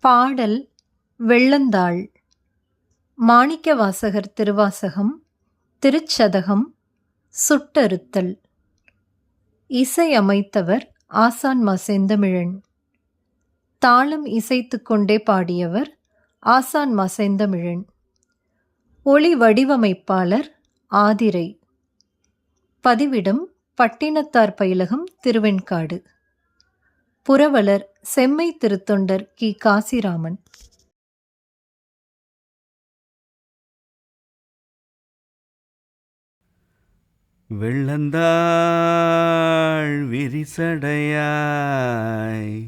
பாடல் வெள்ளந்தாள். மாணிக்கவாசகர் திருவாசகம் திருச்சதகம் சுட்டறுத்தல். இசையமைத்தவர் ஆசான்மா செந்தமிழன் தாளம் இசைத்து கொண்டே பாடியவர் ஆசான்மா செந்தமிழன் ஒளி வடிவமைப்பாளர் ஆதிரை. பதிவிடம் பட்டினத்தார் பயிலகம் திருவெண்காடு. புரவலர் செம்மை திருத்தொண்டர் கி. காசிராமன். வெள்ளந்தாள் விரிசடையாய்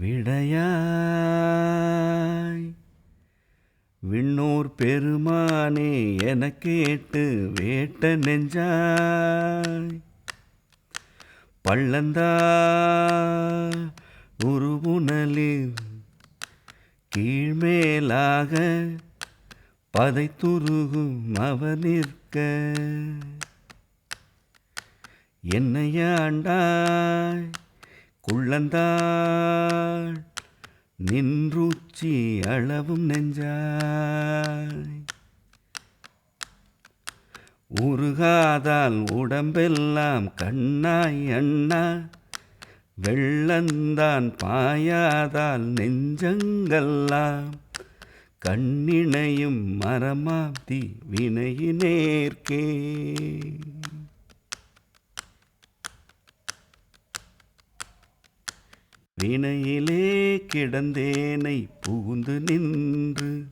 விடையாய். விண்ணோர் பெருமானே எனக்கேட்டு வேட்ட நெஞ்சாய். பள்ளந்தா உருவுணலில் கீழ்மேலாக பதை துருகும் அவர் நிற்க என்னையாண்டாய் குள்ளந்தாள் நின்றுச்சி அளவும் நெஞ்சாய். உருகாதால் உடம்பெல்லாம் கண்ணாய் அண்ணா. வெள்ளந்தான் பாயாதால் நெஞ்சங்கெல்லாம் கண்ணிணையும் மரமாப்தி வினையினேற்கே வினையிலே கிடந்தேனை புகுந்து நின்று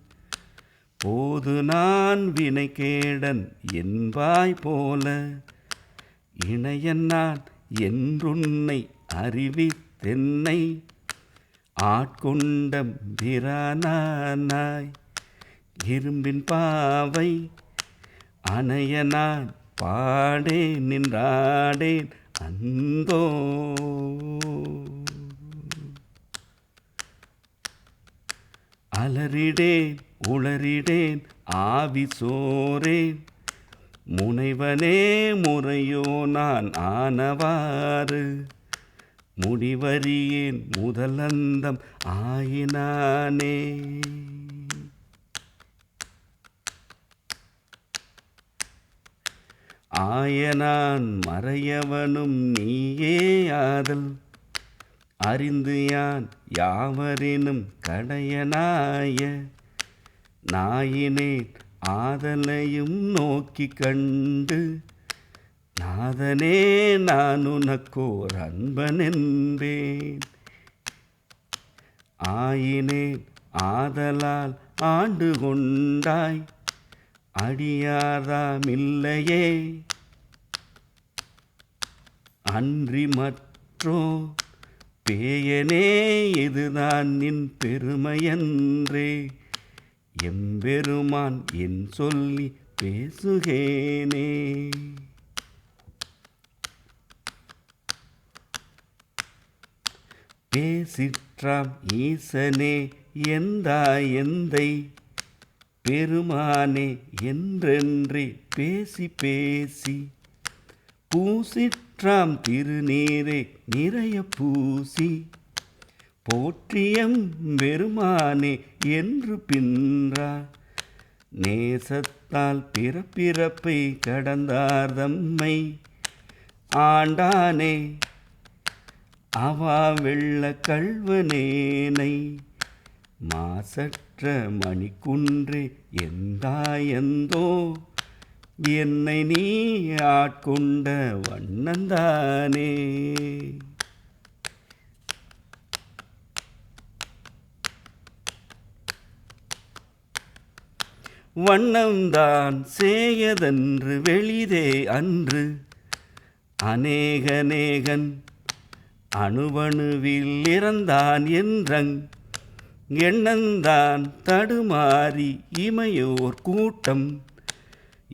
போது நான் வினை கேடன் என்பாய் போல இணையன் நான் என்றுன்னை அறிவித்தென்னை ஆட்கொண்டம் பிரானாய் இரும்பின் பாவை அணைய நான் பாடேன் நின்றாடேன் அந்தோ. அலறிடேன் உளறிடேன் ஆவி சோரேன். முனைவனே முறையோ நான் ஆனவாறு. முடிவறியேன் முதலந்தம் ஆயினானே. ஆயனான் மறையவனும் நீயே ஆதல். அறிந்து யான் யாவரினும் கடையனாய நாயினேன் ஆதலையும் நோக்கி கண்டு நாதனே நான் உனக்கோர் அன்பனென்பேன். ஆயினேன் ஆதலால் ஆண்டு கொண்டாய் அடியாதாமில்லையே அன்றி மற்றோ பேயனே இதுதான் நின் பெருமையன்றே? எம்பெருமான் என் சொல்லி பேசுகேனே. பேசிற்றாம் ஈசனே எந்தா எந்தை? பெருமானே என்றென்றே பேசி பேசி போற்றாம் திருநீரை நிறைய பூசி போற்றியம் பெருமானே என்று பின்றார். நேசத்தால் பிறப்பிறப்பை கடந்தார் தம்மை. ஆண்டானே அவா வெள்ள கல்வனேனை மாசற்ற மணிக்குன்றே எந்தாயந்தோ என்னை நீ ஆட்கொண்ட வண்ணந்தானே. வண்ணம்தான் சேயதன்று வெளிதே அன்று. அநேகநேகன் அணுவணுவில் இறந்தான் என்றங். எண்ணந்தான் தடுமாறி இமையோர் கூட்டம்.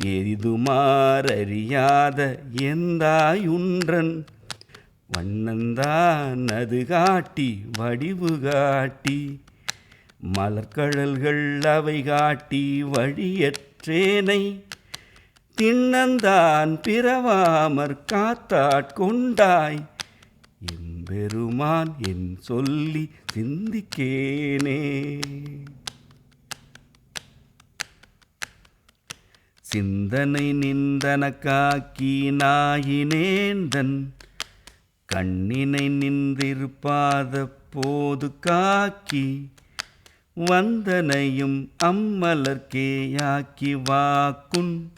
எரிதுமாறறியாத எந்தாயுன்றன். வண்ணந்தான் அது காட்டி வடிவு காட்டி. மலர்கழல்கள் அவை காட்டி வழியற்றேனை. திண்ணந்தான் பிறவாமற் காத்தாட்கொண்டாய் எம்பெருமான் என் சொல்லி சிந்திக்கேனே. சிந்தனை நிந்தனக்காக்கி நாயினேந்தன் கண்ணினை நின்றிருப்பாத போது காக்கி வந்தனையும் அம்மலர்க்கேயாக்கி வாக்குன்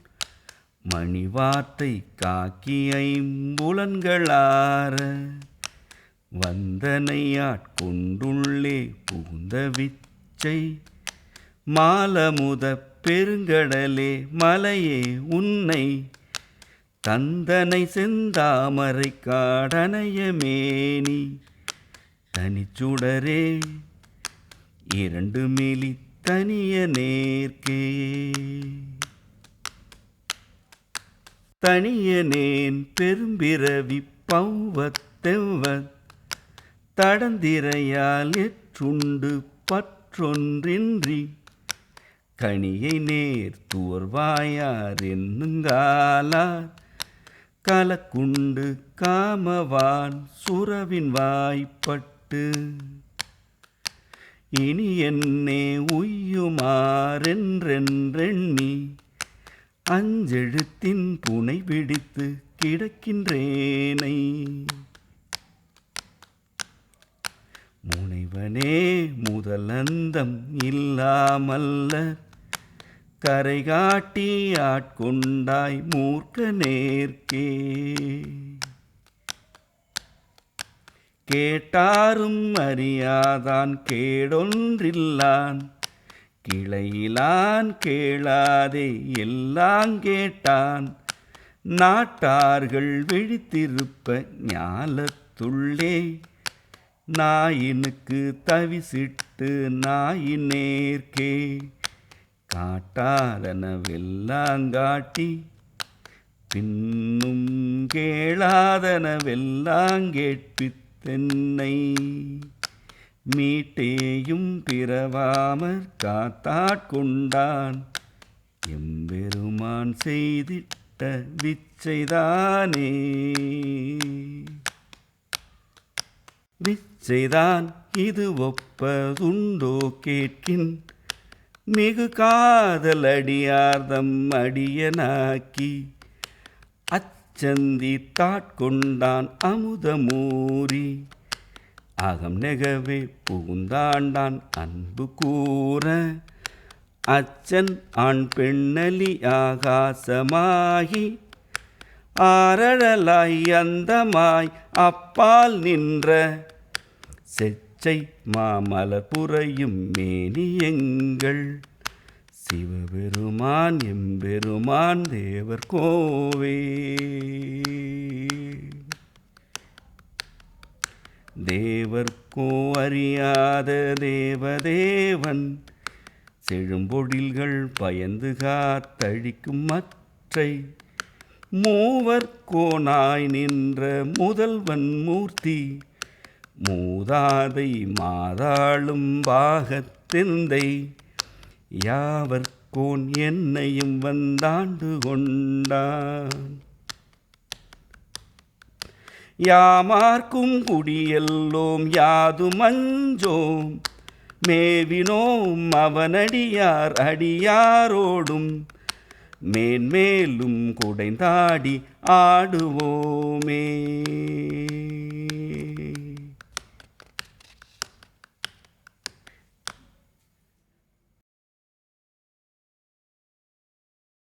மணிவார்த்தை காக்கியை புலன்களார வந்தனையாட்கொண்டுள்ளே புகுந்த விச்சை மாலமுத பெருங்கடலே மலையே உன்னை. தந்தனை செந்தாமரை காடனையமேனி தனிச்சுடரே இரண்டு மிலி தனிய நேர்க்கே. தனியனேன் பெரும்பிறவி பௌவத்தெவ்வத் தடந்திரையால் எற்றுண்டு பற்றொன்றின்றி. கனியை நேர் துவர்வாயார் என்னுங்காலார். கலக்குண்டு காமவான் சுரவின் வாய்ப்பட்டு. இனி என்னே உய்யுமாறென்றென்றெண்ணி அஞ்செழுத்தின் புனை பிடித்து கிடக்கின்றேனை. முனைவனே முதலந்தம் இல்லாமல்ல. கரை காட்டி ஆட்கொண்டாய் மூர்க்க நேர்க்கே கேட்டாரும் அறியாதான் கேடொன்றில்லான். கிளையிலான் கேளாதே எல்லாம் கேட்டான். நாட்டார்கள் விழித்திருப்ப ஞாலத்துள்ளே. நாயினுக்கு தவிசிட்டு நாயினேர்க்கே. காட்டாதனவெல்லாங்காட்டி பின்னும் கேளாதனவெல்லாங்கேட்பித்தென்னை மீட்டேயும் பிறவாமற் காத்தாட்கொண்டான் எம்பெருமான் செய்திட்ட விச்சைதானே. விச்சைதான் இது ஒப்பதுண்டோ கேட்கின் மிகு காதல் அடியார்தம் அடியனாக்கி அச்சந்தி தாட்கொண்டான் அமுதமூரி அகம் நெகவே புகுந்தாண்டான் அன்பு கூற அச்சன் ஆண் பெண்ணலி ஆகாசமாகி ஆரழலாய் அந்தமாய் அப்பால் நின்ற பச்சை மாமலர் புறையும் மேனியங்கள் சிவபெருமான் எம்பெருமான் தேவர் கோவே. தேவர்க்கோ அறியாத தேவதேவன் செழும்பொழில்கள் பயந்து காத்தழிக்கும் மற்றை. மூவர்கோனாய் நின்ற முதல்வன் மூர்த்தி மூதாதை மாதாளும் பாகத்தெந்தை. யாவர்கோன் என்னையும் வந்தாண்டு கொண்டான். யாமார்க்கும் குடியெல்லோம் யாதுமஞ்சோம். மேவினோம் அவனடியார் அடியாரோடும். மேன்மேலும் குடைந்தாடி ஆடுவோமே.